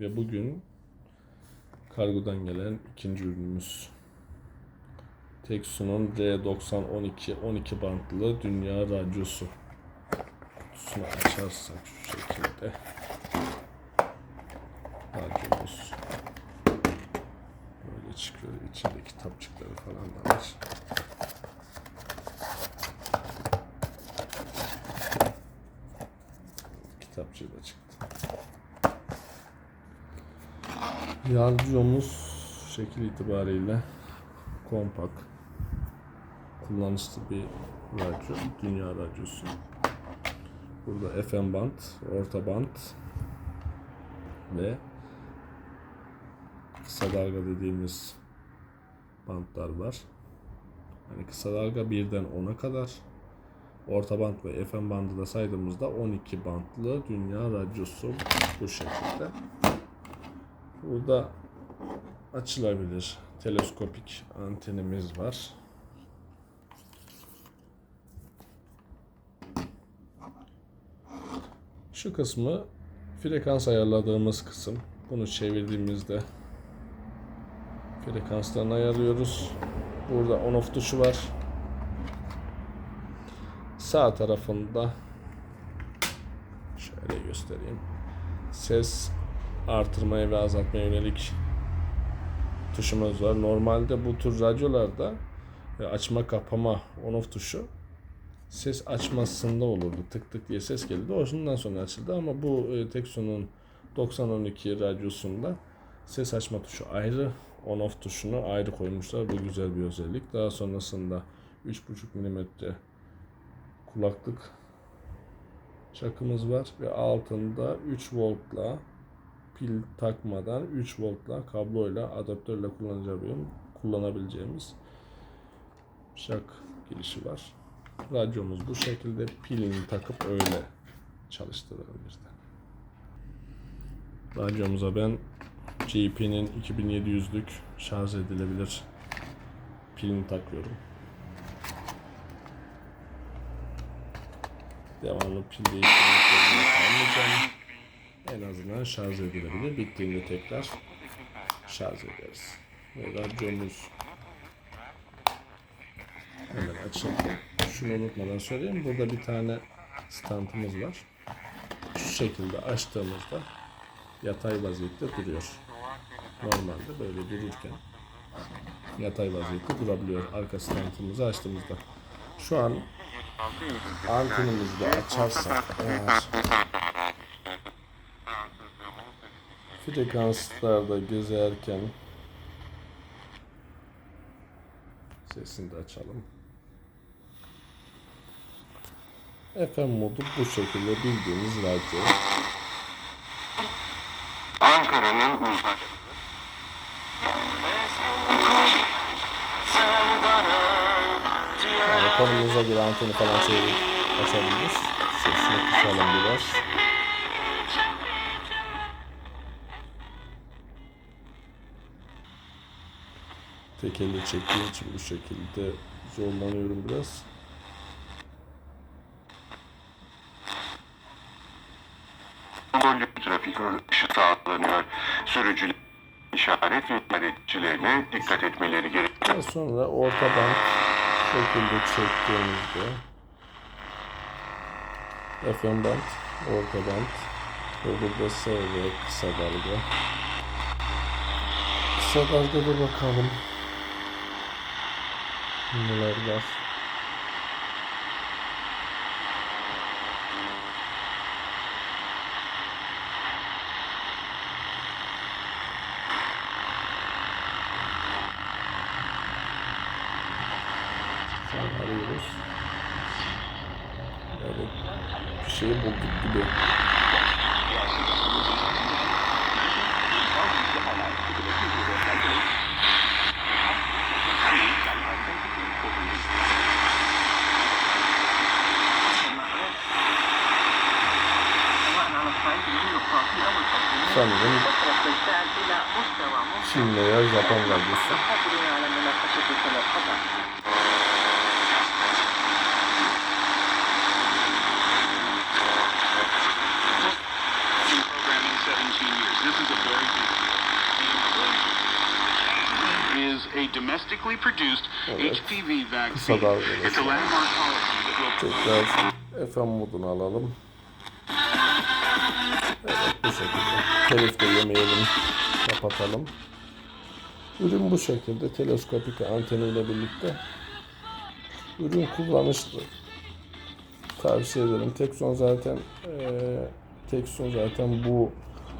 Ve bugün kargodan gelen ikinci ürünümüz. Teksun'un R9012 12 bantlı dünya radyosu. Kutusunu açarsak şu şekilde. Radyomuz. Böyle çıkıyor. İçinde kitapçıkları falan da var. Kitapçığı da çıktı. Radyomuz şekil itibariyle kompakt, kullanışlı bir radyo, dünya radyosu. Burada FM band, orta band ve kısa dalga dediğimiz bantlar var. Hani kısa dalga birden 10'a kadar, orta band ve FM bandı da saydığımızda 12 bantlı dünya radyosu bu şekilde. Burada açılabilir teleskopik antenimiz var. Şu kısmı frekans ayarladığımız kısım. Bunu çevirdiğimizde frekanslarını ayarlıyoruz. Burada on off tuşu var. Sağ tarafında şöyle göstereyim. Ses artırmaya ve azaltmaya yönelik tuşumuz var. Normalde bu tür radyolarda e, açma kapama on off tuşu ses açmasında olurdu. Tık tık diye ses gelirdi. Ondan sonra açıldı ama bu e, Teksun'un 9012 radyosunda ses açma tuşu ayrı. On off tuşunu ayrı koymuşlar. Bu güzel bir özellik. Daha sonrasında 3.5 mm kulaklık çakımız var ve altında 3 voltla pil takmadan 3 voltla kabloyla adaptörle kullanabileceğimiz, kullanabileceğimiz şak girişi var. Radyomuz bu şekilde pilini takıp öyle çalıştırılır. Radyomuza ben GP'nin 2700'lük şarj edilebilir pilini takıyorum. Devamlı pil değiştirmek kalmayacağım. En azından şarj edilebilir. Bittiğinde tekrar şarj ederiz. Ve radyomuz hemen açalım. Şunu unutmadan söyleyeyim. Burada bir tane standımız var. Şu şekilde açtığımızda yatay vaziyette duruyor. Normalde böyle dururken yatay vaziyette durabiliyor. Arka standımızı açtığımızda. Şu an antenimizi de açarsak eğer frekanslarda gezerken sesini de açalım. FM modu bu şekilde bildiğimiz radyo. Ankara'nın uzak. Yani konumuza göre anteni falan çevirip açabiliriz. Sesini kısalım biraz. Tek elle çektiğim için bu şekilde zorlanıyorum biraz. Trafik ışığı sağlanıyor. Sürücüler işaret ve işaretçilerine dikkat etmeleri gerekiyor. Sonra orta band şekilde çektiğimizde FM band, orta band ve burada S ve kısa dalga. Kısa dalgada bakalım. Var? Şu an arıyoruz. Yani bir şeyi bulduk gibi. sanırım Çin veya Japon radyosu. a domestically produced evet. HPV vaccine. It's a landmark policy that will Tekrar FM modunu alalım. Evet bu şekilde. De yemeyelim. Kapatalım. Ürün bu şekilde teleskopik anteniyle birlikte. Ürün kullanışlı. Tavsiye ederim. Tekson zaten eee Tekson zaten bu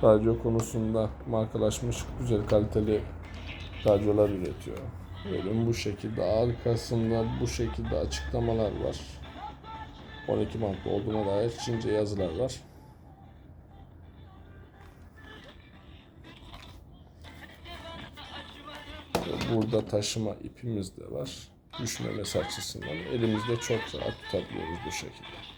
radyo konusunda markalaşmış güzel kaliteli radyolar üretiyor. Ürün bu şekilde. Arkasında bu şekilde açıklamalar var. 12 bantlı olduğuna dair Çince yazılar var. Burada taşıma ipimiz de var. Düşmemesi açısından elimizde çok rahat tutabiliyoruz bu şekilde.